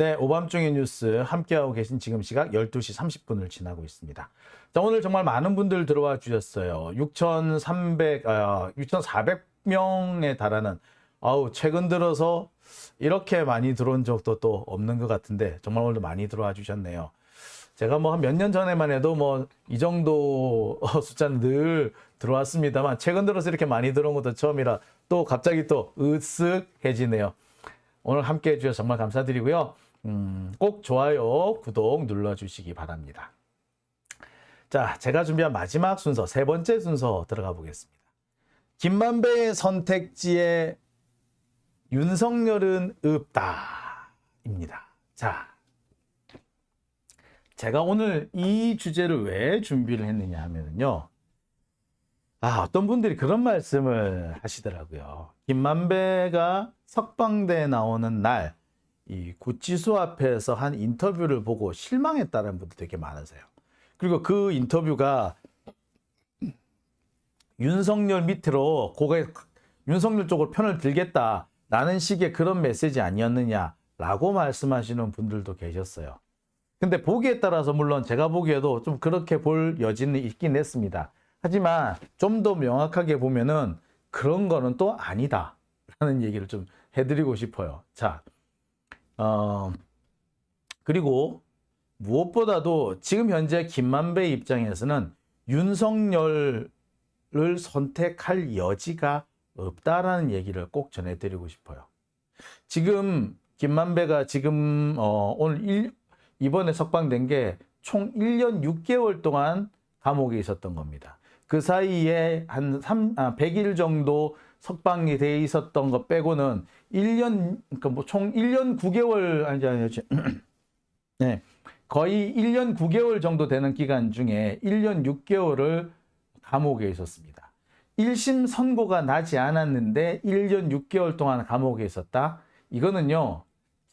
네, 오밤중의 뉴스 함께하고 계신 지금 시각 12시 30분을 지나고 있습니다. 자, 오늘 정말 많은 분들 들어와 주셨어요. 6,300, 아, 6,400명에 달하는, 아우, 최근 들어서 이렇게 많이 들어온 적도 또 없는 것 같은데, 정말 오늘도 많이 들어와 주셨네요. 제가 뭐 한 몇 년 전에만 해도 뭐 이 정도 숫자는 늘 들어왔습니다만, 최근 들어서 이렇게 많이 들어온 것도 처음이라 또 갑자기 또 으쓱해지네요. 오늘 함께 해주셔서 정말 감사드리고요. 음, 꼭 좋아요, 구독 눌러주시기 바랍니다. 자, 제가 준비한 마지막 순서, 세 번째 순서 들어가 보겠습니다. 김만배의 선택지에 윤석열은 없다. 입니다. 자, 제가 오늘 이 주제를 왜 준비를 했느냐 하면요. 아, 어떤 분들이 그런 말씀을 하시더라고요. 김만배가 석방대에 나오는 날, 이 구치소 앞에서 한 인터뷰를 보고 실망했다는 분들 되게 많으세요. 그리고 그 인터뷰가 윤석열 밑으로 고개, 윤석열 쪽으로 편을 들겠다 라는 식의 그런 메시지 아니었느냐라고 말씀하시는 분들도 계셨어요. 근데 보기에 따라서 물론 제가 보기에도 좀 그렇게 볼 여지는 있긴 했습니다. 하지만 좀 더 명확하게 보면은 그런 거는 또 아니다. 라는 얘기를 좀 해드리고 싶어요. 자, 어, 그리고 무엇보다도 지금 현재 김만배 입장에서는 윤석열을 선택할 여지가 없다라는 얘기를 꼭 전해드리고 싶어요. 지금 김만배가 지금 어, 오늘 일, 이번에 석방된 게 총 1년 6개월 동안 감옥에 있었던 겁니다. 그 사이에 한 3, 아, 100일 정도 석방이 돼 있었던 것 빼고는 1년, 그러니까 뭐 총 1년 9개월, 아니지, 아니지. 네. 거의 1년 9개월 정도 되는 기간 중에 1년 6개월을 감옥에 있었습니다. 1심 선고가 나지 않았는데 1년 6개월 동안 감옥에 있었다? 이거는요,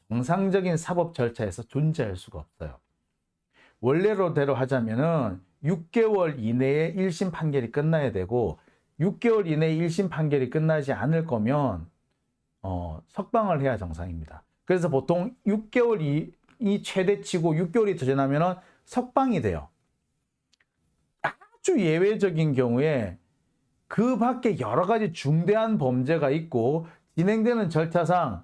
정상적인 사법 절차에서 존재할 수가 없어요. 원래로대로 하자면은 6개월 이내에 1심 판결이 끝나야 되고 6개월 이내에 1심 판결이 끝나지 않을 거면 어, 석방을 해야 정상입니다. 그래서 보통 6개월이 이 최대치고 6개월이 더 지나면은 석방이 돼요. 아주 예외적인 경우에 그 밖에 여러 가지 중대한 범죄가 있고 진행되는 절차상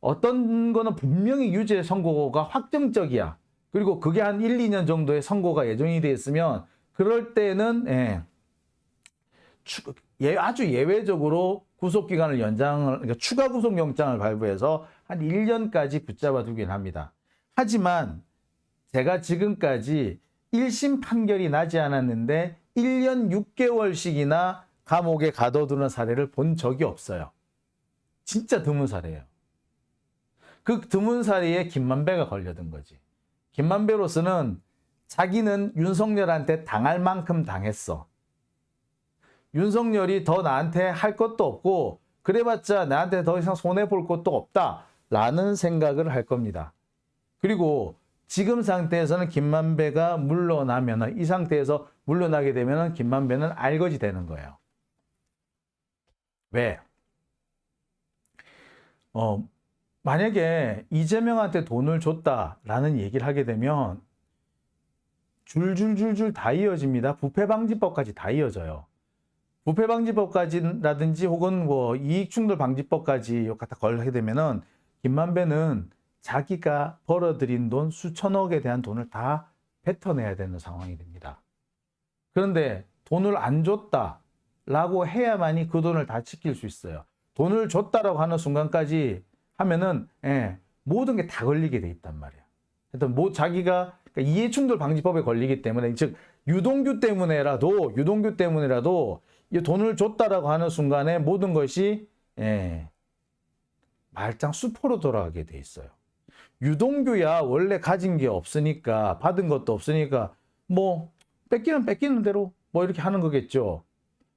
어떤 거는 분명히 유죄 선고가 확정적이야. 그리고 그게 한 1, 2년 정도의 선고가 예정이 돼 있으면 그럴 때는 예, 추, 예, 아주 예외적으로 구속 기간을 연장을 그러니까 추가 구속 영장을 발부해서 한 1년까지 붙잡아 두긴 합니다. 하지만 제가 지금까지 1심 판결이 나지 않았는데 1년 6개월씩이나 감옥에 가둬두는 사례를 본 적이 없어요. 진짜 드문 사례예요. 그 드문 사례에 김만배가 걸려든 거지. 김만배로서는 자기는 윤석열한테 당할 만큼 당했어. 윤석열이 더 나한테 할 것도 없고 그래봤자 나한테 더 이상 손해 볼 것도 없다 라는 생각을 할 겁니다. 그리고 지금 상태에서는 김만배가 물러나면 이 상태에서 물러나게 되면 김만배는 알거지 되는 거예요. 왜? 어, 만약에 이재명한테 돈을 줬다라는 얘기를 하게 되면 줄줄줄줄 다 이어집니다. 부패방지법까지 다 이어져요. 부패 방지법까지라든지 혹은 뭐 이익 충돌 방지법까지 갖다 걸게 되면은 김만배는 자기가 벌어들인 돈 수천억에 대한 돈을 다 뱉어내야 되는 상황이 됩니다. 그런데 돈을 안 줬다라고 해야만이 그 돈을 다 지킬 수 있어요. 돈을 줬다라고 하는 순간까지 하면은 예, 모든 게 다 걸리게 돼 있단 말이야. 하여튼 뭐 자기가 그러니까 이해충돌 방지법에 걸리기 때문에 즉 유동규 때문에라도 유동규 때문에라도 이 돈을 줬다라고 하는 순간에 모든 것이 예, 말짱 수포로 돌아가게 돼 있어요. 유동규야 원래 가진 게 없으니까 받은 것도 없으니까 뭐 뺏기는 뺏기는 대로 뭐 이렇게 하는 거겠죠.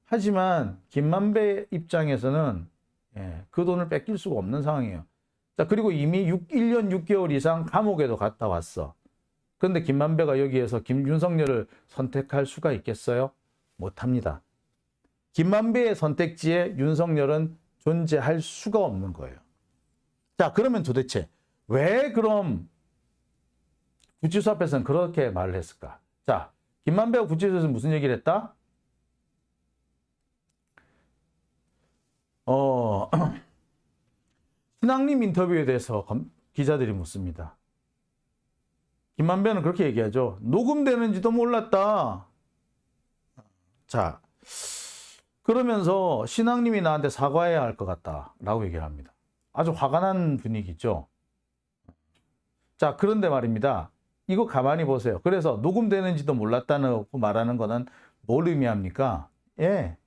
하지만 김만배 입장에서는 예, 그 돈을 뺏길 수가 없는 상황이에요. 자, 그리고 이미 6, 1년 6개월 이상 감옥에도 갔다 왔어. 그런데 김만배가 여기에서 김윤석열을 선택할 수가 있겠어요? 못합니다. 김만배의 선택지에 윤석열은 존재할 수가 없는 거예요. 자, 그러면 도대체 왜 그럼 구치소 앞에서는 그렇게 말을 했을까? 자, 김만배가 구치소에서 무슨 얘기를 했다? 어, 신앙님 인터뷰에 대해서 검- 기자들이 묻습니다. 김만배는 그렇게 얘기하죠. 녹음되는지도 몰랐다. 자, 그러면서 신앙님이 나한테 사과해야 할 것 같다라고 얘기를 합니다. 아주 화가 난 분위기죠. 자, 그런데 말입니다. 이거 가만히 보세요. 그래서 녹음되는지도 몰랐다는 말하는 거는 뭘 의미합니까? 예.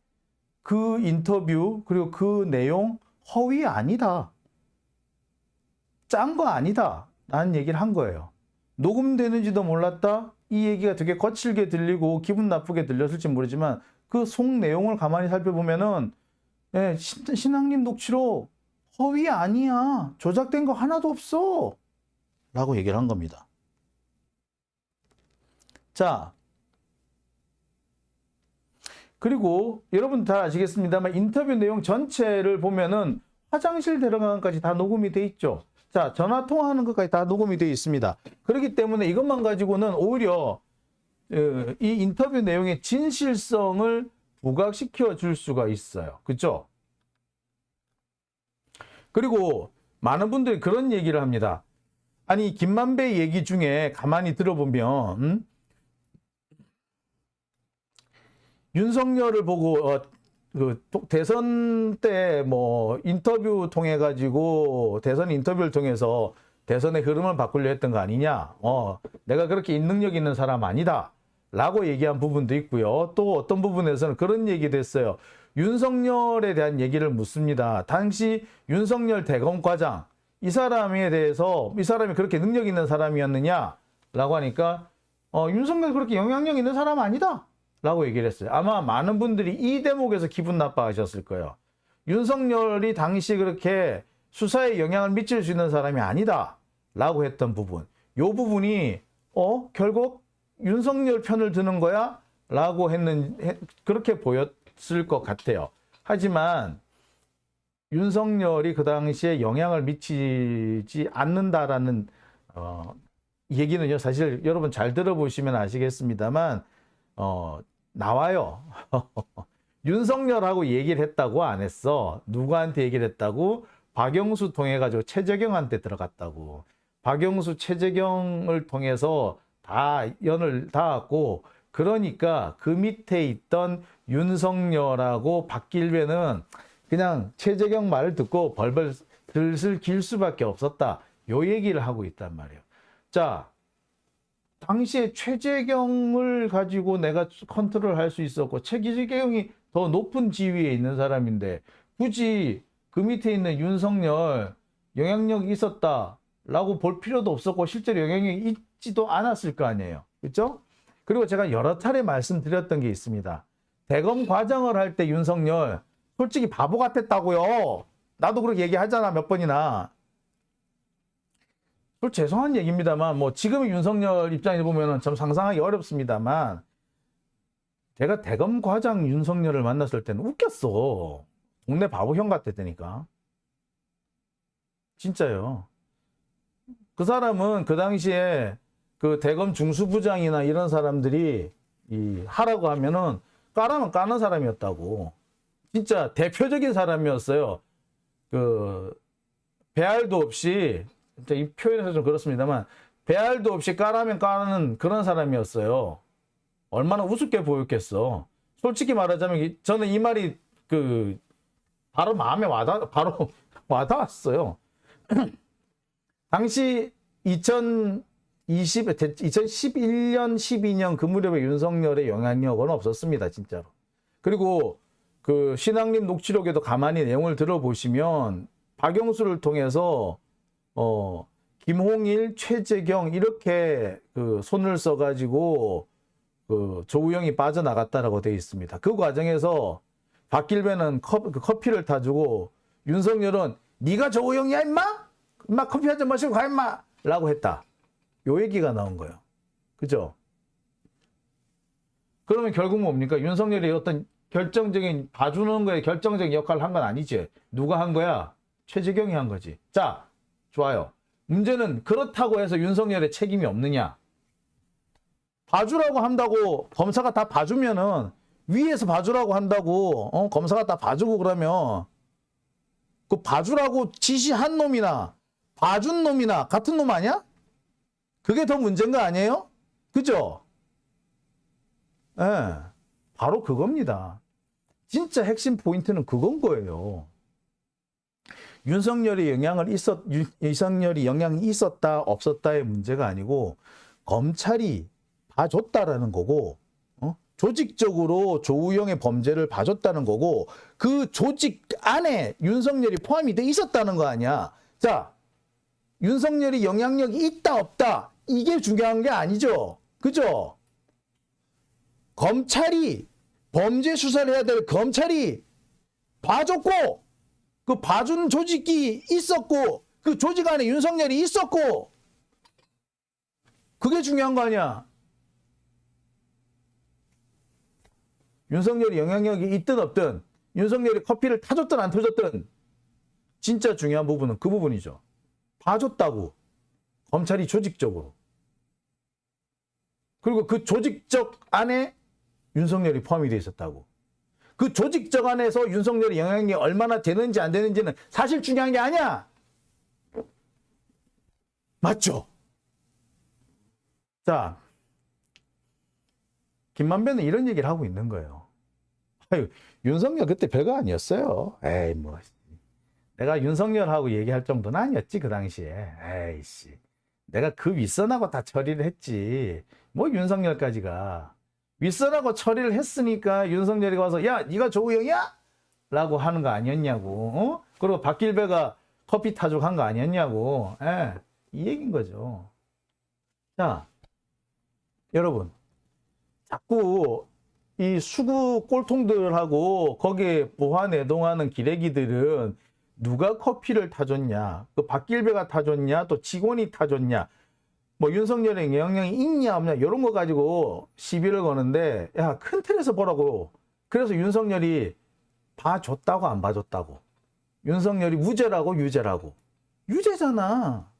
그 인터뷰 그리고 그 내용 허위 아니다. 짠 거 아니다. 라는 얘기를 한 거예요. 녹음되는지도 몰랐다. 이 얘기가 되게 거칠게 들리고 기분 나쁘게 들렸을지 모르지만 그 속 내용을 가만히 살펴보면은 예, 신- 신앙님 녹취록 허위 아니야. 조작된 거 하나도 없어. 라고 얘기를 한 겁니다. 자. 그리고 여러분 다 아시겠습니다만 인터뷰 내용 전체를 보면은 화장실 들어가는 것까지 다 녹음이 돼 있죠. 자, 전화 통화하는 것까지 다 녹음이 돼 있습니다. 그렇기 때문에 이것만 가지고는 오히려 어, 이 인터뷰 내용의 진실성을 부각시켜 줄 수가 있어요. 그죠? 그리고 많은 분들이 그런 얘기를 합니다. 아니, 김만배 얘기 중에 가만히 들어보면, 음? 윤석열을 보고, 어, 그 또- 대선 때 뭐 인터뷰 통해 가지고 대선 인터뷰를 통해서 대선의 흐름을 바꾸려 했던 거 아니냐? 어, 내가 그렇게 능력 있는 사람 아니다. 라고 얘기한 부분도 있고요. 또 어떤 부분에서는 그런 얘기도 했어요. 윤석열에 대한 얘기를 묻습니다. 당시 윤석열 대검과장 이 사람에 대해서 이 사람이 그렇게 능력 있는 사람이었느냐? 라고 하니까 어, 윤석열 그렇게 영향력 있는 사람 아니다. 라고 얘기를 했어요. 아마 많은 분들이 이 대목에서 기분 나빠하셨을 거예요. 윤석열이 당시 그렇게 수사에 영향을 미칠 수 있는 사람이 아니다. 라고 했던 부분. 요 부분이, 어, 결국 윤석열 편을 드는 거야? 라고 했는, 해- 그렇게 보였을 것 같아요. 하지만, 윤석열이 그 당시에 영향을 미치지 않는다라는, 어, 얘기는요, 사실 여러분 잘 들어보시면 아시겠습니다만, 어, 나와요. 윤석열하고 얘기를 했다고 안 했어. 누구한테 얘기를 했다고? 박영수 통해 가지고 최재경한테 들어갔다고. 박영수 최재경을 통해서 다 연을 닿았고 그러니까 그 밑에 있던 윤석열하고 박길배는 그냥 최재경 말을 듣고 벌벌 들슬 길 수밖에 없었다. 요 얘기를 하고 있단 말이에요. 자, 당시에 최재경을 가지고 내가 컨트롤 할 수 있었고 최재경이 더 높은 지위에 있는 사람인데 굳이 그 밑에 있는 윤석열 영향력이 있었다라고 볼 필요도 없었고 실제로 영향력이 있지도 않았을 거 아니에요. 그렇죠? 그리고 제가 여러 차례 말씀드렸던 게 있습니다. 대검 과정을 할 때 윤석열 솔직히 바보 같았다고요. 나도 그렇게 얘기하잖아 몇 번이나. 또 죄송한 얘기입니다만 뭐 지금의 윤석열 입장에 보면은 참 상상하기 어렵습니다만 제가 대검 과장 윤석열을 만났을 때는 웃겼어. 동네 바보형 같았다니까. 진짜요. 그 사람은 그 당시에 그 대검 중수부장이나 이런 사람들이 이 하라고 하면은 까라면 까는 사람이었다고. 진짜 대표적인 사람이었어요. 그 배알도 없이 이 표현에서 좀 그렇습니다만 배알도 없이 까라면 까는 그런 사람이었어요. 얼마나 우습게 보였겠어. 솔직히 말하자면 이- 저는 이 말이 그 바로 마음에 와닿 바로 와닿았어요. 당시 2020 2011년 12년 그 무렵에 윤석열의 영향력은 없었습니다, 진짜로. 그리고 그 신앙님 녹취록에도 가만히 내용을 들어보시면 박영수를 통해서 어, 김홍일, 최재경 이렇게 그 손을 써가지고 그 조우영이 빠져나갔다라고 되어 있습니다. 그 과정에서 박길배는 컵, 그 커피를 타주고 윤석열은 네가 조우영이야 임마? 임마 커피 한 잔 마시고 가 임마! 라고 했다. 요 얘기가 나온 거예요. 그죠? 그러면 결국 뭡니까? 윤석열이 어떤 결정적인 봐주는 거에 결정적인 역할을 한 건 아니지. 누가 한 거야? 최재경이 한 거지. 자, 좋아요. 문제는 그렇다고 해서 윤석열의 책임이 없느냐? 봐주라고 한다고 검사가 다 봐주면은 위에서 봐주라고 한다고 어? 검사가 다 봐주고 그러면 그 봐주라고 지시한 놈이나 봐준 놈이나 같은 놈 아니야? 그게 더 문제인 거 아니에요? 그죠? 예, 바로 그겁니다. 진짜 핵심 포인트는 그건 거예요. 윤석열이 영향을 있었, 윤- 윤석열이 영향이 있었다, 없었다의 문제가 아니고, 검찰이 봐줬다라는 거고, 어? 조직적으로 조우영의 범죄를 봐줬다는 거고, 그 조직 안에 윤석열이 포함이 돼 있었다는 거 아니야. 자, 윤석열이 영향력이 있다, 없다, 이게 중요한 게 아니죠. 그죠? 검찰이 범죄 수사를 해야 될 검찰이 봐줬고 그 봐준 조직이 있었고 그 조직 안에 윤석열이 있었고 그게 중요한 거 아니야. 윤석열이 영향력이 있든 없든 윤석열이 커피를 타줬든 안 타줬든 진짜 중요한 부분은 그 부분이죠. 봐줬다고 검찰이 조직적으로 그리고 그 조직적 안에 윤석열이 포함이 돼 있었다고. 그 조직적 안에서 윤석열의 영향이 얼마나 되는지 안 되는지는 사실 중요한 게 아니야. 맞죠? 자, 김만배는 이런 얘기를 하고 있는 거예요. 아유, 윤석열 그때 별거 아니었어요. 에이, 뭐. 내가 윤석열하고 얘기할 정도는 아니었지, 그 당시에. 에이씨. 내가 그 윗선하고 다 처리를 했지. 뭐 윤석열까지가. 윗선하고 처리를 했으니까 윤석열이 와서 야 네가 조우영이야? 라고 하는 거 아니었냐고 어? 그리고 박길배가 커피 타족 한 거 아니었냐고 예, 이 얘기인 거죠 자 여러분 자꾸 이 수구 꼴통들하고 거기에 보안 애동하는 기레기들은 누가 커피를 타줬냐 그 박길배가 타줬냐 또 직원이 타줬냐 뭐 윤석열의 영향이 있냐 없냐 이런 거 가지고 시비를 거는데 야 큰 틀에서 보라고. 그래서 윤석열이 봐줬다고 안 봐줬다고. 윤석열이 무죄라고 유죄라고. 유죄잖아.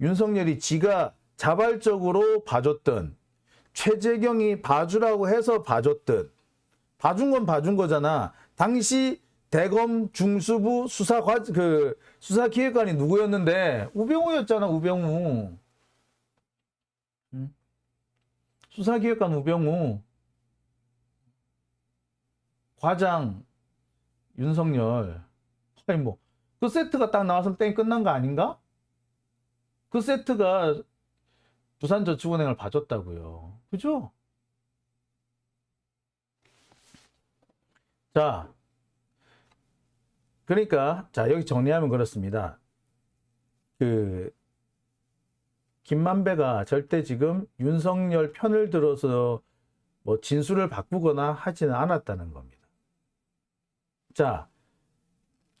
윤석열이 지가 자발적으로 봐줬든 최재경이 봐주라고 해서 봐줬든 봐준 건 봐준 거잖아. 당시 대검 중수부 수사 과, 그 수사 기획관이 누구였는데 우병우였잖아 우병우 응? 수사 기획관 우병우 과장 윤석열 아니 뭐 그 세트가 딱 나왔으면 땡 끝난 거 아닌가? 그 세트가 부산저축은행을 봐줬다고요 그죠? 자 그러니까 자 여기 정리하면 그렇습니다. 그 김만배가 절대 지금 윤석열 편을 들어서 뭐 진술을 바꾸거나 하지는 않았다는 겁니다. 자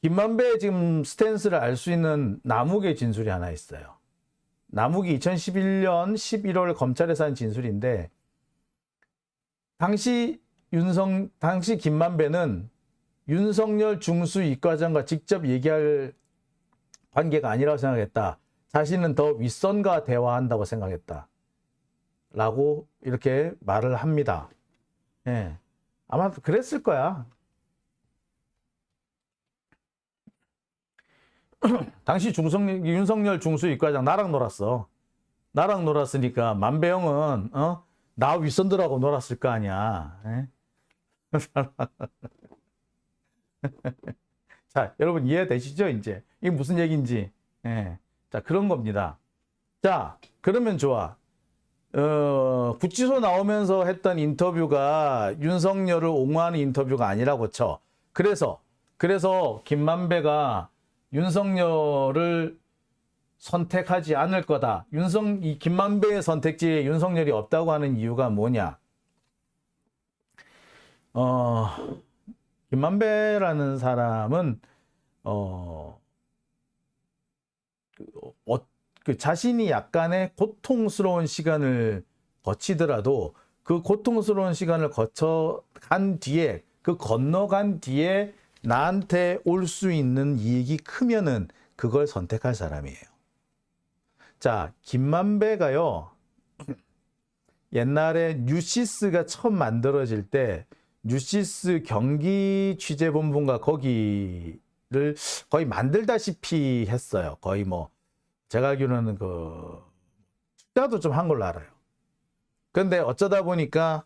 김만배의 지금 스탠스를 알 수 있는 남욱의 진술이 하나 있어요. 남욱이 2011년 11월 검찰에서 한 진술인데 당시 윤성 당시 김만배는 윤석열 중수 이과장과 직접 얘기할 관계가 아니라고 생각했다. 자신은 더 윗선과 대화한다고 생각했다. 라고 이렇게 말을 합니다. 예. 아마 그랬을 거야. 당시 중성, 윤석열 중수 이과장 나랑 놀았어. 나랑 놀았으니까 만배영은 어? 나 윗선들하고 놀았을 거 아니야. 예? 자, 여러분 이해되시죠? 이제 이게 무슨 얘기인지. 예. 자, 그런 겁니다. 자, 그러면 좋아. 어, 구치소 나오면서 했던 인터뷰가 윤석열을 옹호하는 인터뷰가 아니라고 쳐. 그래서 그래서 김만배가 윤석열을 선택하지 않을 거다. 윤석 이 김만배의 선택지에 윤석열이 없다고 하는 이유가 뭐냐? 어, 김만배라는 사람은 어, 그, 어, 그 자신이 약간의 고통스러운 시간을 거치더라도 그 고통스러운 시간을 거쳐 간 뒤에 그 건너간 뒤에 나한테 올 수 있는 이익이 크면은 그걸 선택할 사람이에요. 자, 김만배가요. 옛날에 뉴시스가 처음 만들어질 때 뉴시스 경기 취재본부가 거기를 거의 만들다시피 했어요. 거의 뭐 제가 알기로는 그 투자도 좀 한 걸로 알아요. 근데 어쩌다 보니까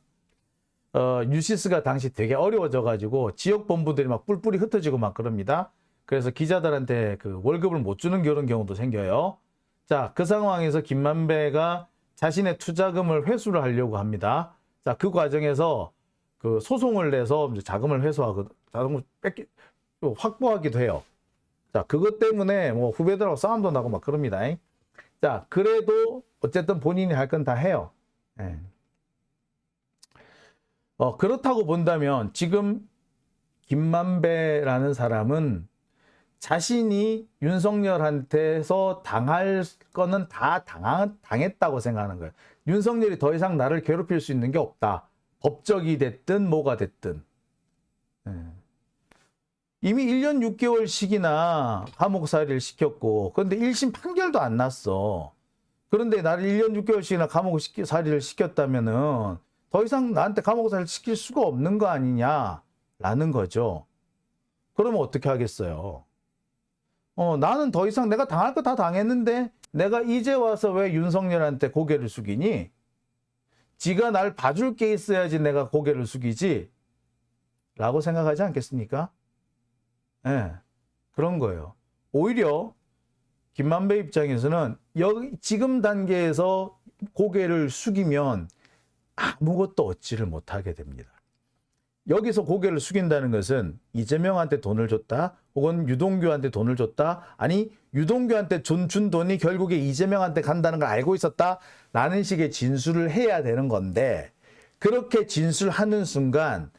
어, 뉴시스가 당시 되게 어려워져 가지고 지역 본부들이 막 뿔뿔이 흩어지고 막 그럽니다. 그래서 기자들한테 그 월급을 못 주는 그런 경우도 생겨요. 자, 그 상황에서 김만배가 자신의 투자금을 회수를 하려고 합니다. 자, 그 과정에서 그 소송을 내서 자금을 회수하고 자금을 뺏기 확보하기도 해요. 자, 그것 때문에 뭐 후배들하고 싸움도 나고 막 그럽니다. 자, 그래도 어쨌든 본인이 할 건 다 해요. 예. 어, 그렇다고 본다면 지금 김만배라는 사람은 자신이 윤석열한테서 당할 거는 다 당하, 당했다고 생각하는 거예요. 윤석열이 더 이상 나를 괴롭힐 수 있는 게 없다. 법적이 됐든 뭐가 됐든. 예. 이미 1년 6개월씩이나 감옥살이를 시켰고, 그런데 1심 판결도 안 났어. 그런데 나를 1년 6개월씩이나 감옥살이를 시켰다면은 더 이상 나한테 감옥살이를 시킬 수가 없는 거 아니냐라는 거죠. 그러면 어떻게 하겠어요? 어, 나는 더 이상 내가 당할 거 다 당했는데 내가 이제 와서 왜 윤석열한테 고개를 숙이니? 지가 날 봐줄 게 있어야지 내가 고개를 숙이지. 라고 생각하지 않겠습니까? 예. 네, 그런 거예요. 오히려 김만배 입장에서는 여기 지금 단계에서 고개를 숙이면 아무것도 얻지를 못하게 됩니다. 여기서 고개를 숙인다는 것은 이재명한테 돈을 줬다 혹은 유동규한테 돈을 줬다 아니 유동규한테 준, 준 돈이 결국에 이재명한테 간다는 걸 알고 있었다라는 식의 진술을 해야 되는 건데 그렇게 진술하는 순간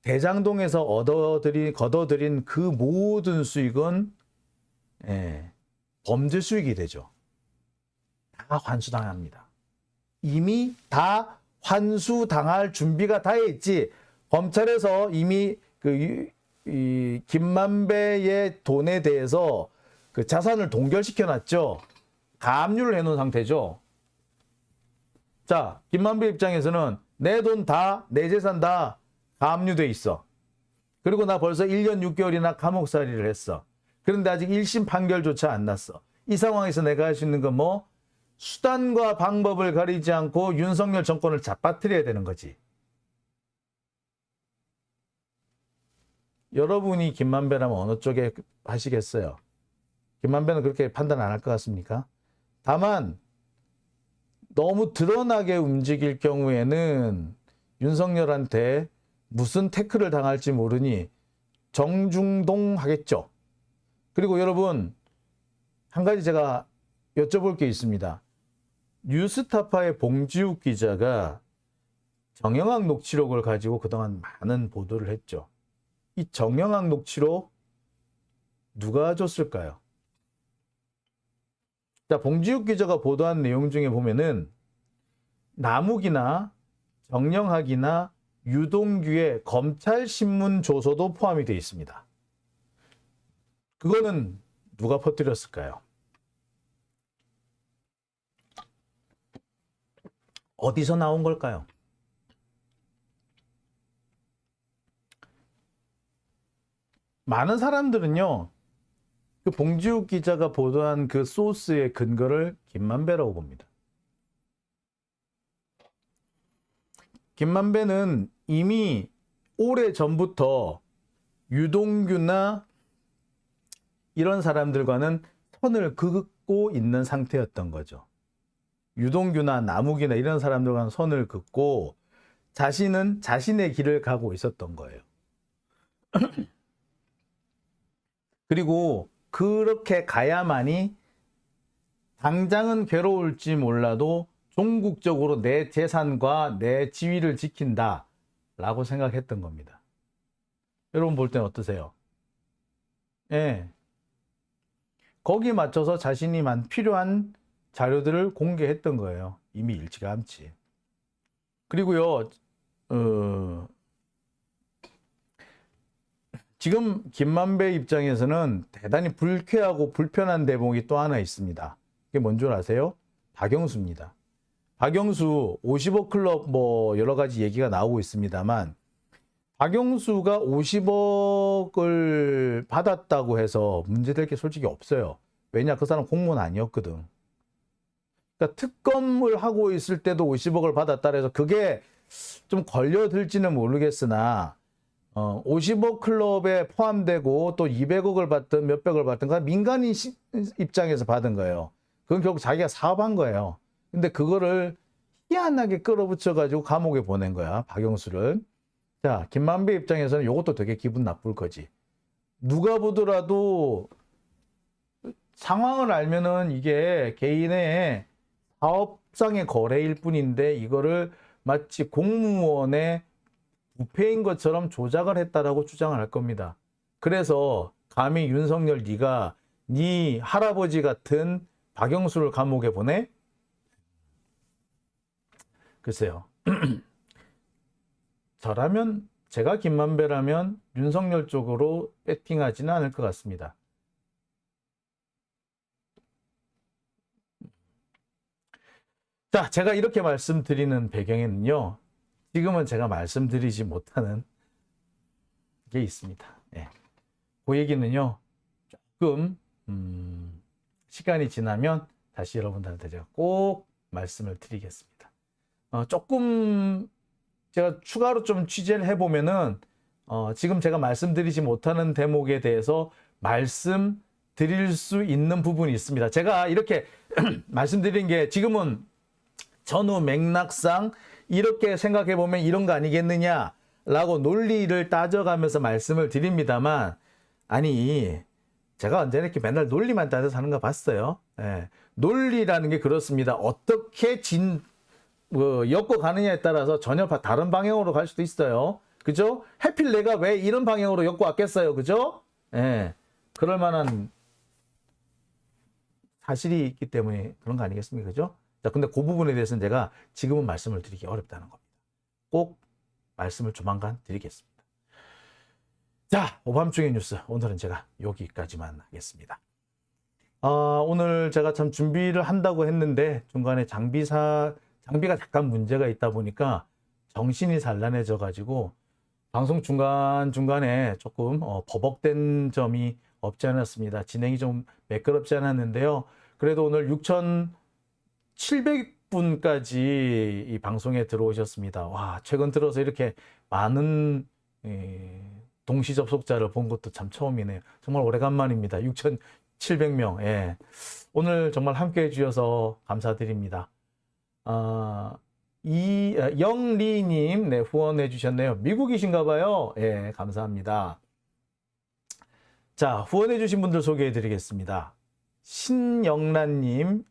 대장동에서 얻어들인 걷어들인 그 모든 수익은 예, 범죄 수익이 되죠. 다 환수당합니다. 이미 다 환수당할 준비가 다 했지. 검찰에서 이미 그 이, 김만배의 돈에 대해서 그 자산을 동결시켜 놨죠. 가압류를 해 놓은 상태죠. 자, 김만배 입장에서는 내 돈 다, 내 재산 다 가압류돼 있어. 그리고 나 벌써 1년 6개월이나 감옥살이를 했어. 그런데 아직 1심 판결조차 안 났어. 이 상황에서 내가 할 수 있는 건 뭐? 수단과 방법을 가리지 않고 윤석열 정권을 잡아뜨려야 되는 거지. 여러분이 김만배라면 어느 쪽에 하시겠어요? 김만배는 그렇게 판단 안 할 것 같습니까? 다만 너무 드러나게 움직일 경우에는 윤석열한테 무슨 태클을 당할지 모르니 정중동 하겠죠. 그리고 여러분 한 가지 제가 여쭤볼 게 있습니다. 뉴스타파의 봉지욱 기자가 정영학 녹취록을 가지고 그동안 많은 보도를 했죠. 이 정영학 녹취록 누가 줬을까요? 자, 봉지욱 기자가 보도한 내용 중에 보면은 남욱이나 정영학이나 유동규의 검찰 신문 조서도 포함이 되어 있습니다. 그거는 누가 퍼뜨렸을까요? 어디서 나온 걸까요? 많은 사람들은요, 그 봉지욱 기자가 보도한 그 소스의 근거를 김만배라고 봅니다. 김만배는 이미 오래 전부터 유동규나 이런 사람들과는 선을 긋고 있는 상태였던 거죠. 유동규나 남욱이나 이런 사람들과는 선을 긋고 자신은 자신의 길을 가고 있었던 거예요. 그리고 그렇게 가야만이 당장은 괴로울지 몰라도 종국적으로 내 재산과 내 지위를 지킨다 라고 생각했던 겁니다. 여러분 볼 땐 어떠세요? 예. 거기에 맞춰서 자신이 만 필요한 자료들을 공개했던 거예요. 이미 일찌감치. 그리고요, 어, 지금 김만배 입장에서는 대단히 불쾌하고 불편한 대목이 또 하나 있습니다. 그게 뭔 줄 아세요? 박영수입니다. 박영수 50억 클럽 뭐 여러 가지 얘기가 나오고 있습니다만 박영수가 50억을 받았다고 해서 문제될 게 솔직히 없어요. 왜냐 그 사람 공무원 아니었거든. 그러니까 특검을 하고 있을 때도 50억을 받았다 해서 그게 좀 걸려들지는 모르겠으나 어, 50억 클럽에 포함되고 또 200억을 받든 몇백을 받든 그 민간인 시- 입장에서 받은 거예요. 그건 결국 자기가 사업한 거예요. 근데 그거를 희한하게 끌어붙여 가지고 감옥에 보낸 거야. 박영수를. 자, 김만배 입장에서는 이것도 되게 기분 나쁠 거지. 누가 보더라도 상황을 알면은 이게 개인의 사업상의 거래일 뿐인데 이거를 마치 공무원의 부패인 것처럼 조작을 했다라고 주장을 할 겁니다. 그래서 감히 윤석열 네가 네 할아버지 같은 박영수를 감옥에 보내? 글쎄요. 저라면 제가 김만배라면 윤석열 쪽으로 배팅하지는 않을 것 같습니다. 자, 제가 이렇게 말씀드리는 배경에는요. 지금은 제가 말씀드리지 못하는 게 있습니다. 예. 그 얘기는요. 조금 음, 시간이 지나면 다시 여러분들한테 제가 꼭 말씀을 드리겠습니다. 어, 조금 제가 추가로 좀 취재를 해보면은 어, 지금 제가 말씀드리지 못하는 대목에 대해서 말씀 드릴 수 있는 부분이 있습니다. 제가 이렇게 말씀드린 게 지금은 전후 맥락상 이렇게 생각해 보면 이런 거 아니겠느냐라고 논리를 따져가면서 말씀을 드립니다만 아니 제가 언제나 이렇게 맨날 논리만 따져서 하는 거 봤어요. 예. 논리라는 게 그렇습니다. 어떻게 진 뭐, 엮어 가느냐에 따라서 전혀 바- 다른 방향으로 갈 수도 있어요. 그죠? 해필 내가 왜 이런 방향으로 엮고 왔겠어요. 그죠? 예. 그럴 만한 사실이 있기 때문에 그런 거 아니겠습니까? 그죠? 자, 근데 그 부분에 대해서는 제가 지금은 말씀을 드리기 어렵다는 겁니다. 꼭 말씀을 조만간 드리겠습니다. 자, 오밤중의 뉴스. 오늘은 제가 여기까지만 하겠습니다. 아, 오늘 제가 참 준비를 한다고 했는데 중간에 장비사, 장비가 약간 문제가 있다 보니까 정신이 산란해져 가지고 방송 중간중간에 조금 어, 버벅된 점이 없지 않았습니다. 진행이 좀 매끄럽지 않았는데요. 그래도 오늘 6,700분까지 이 방송에 들어오셨습니다. 와, 최근 들어서 이렇게 많은 예, 동시 접속자를 본 것도 참 처음이네요. 정말 오래간만입니다. 6,700명. 예. 오늘 정말 함께 해주셔서 감사드립니다. 아, 이, 아, 영리님, 네, 후원해 주셨네요. 미국이신가 봐요. 예, 감사합니다. 자, 후원해 주신 분들 소개해 드리겠습니다. 신영란님,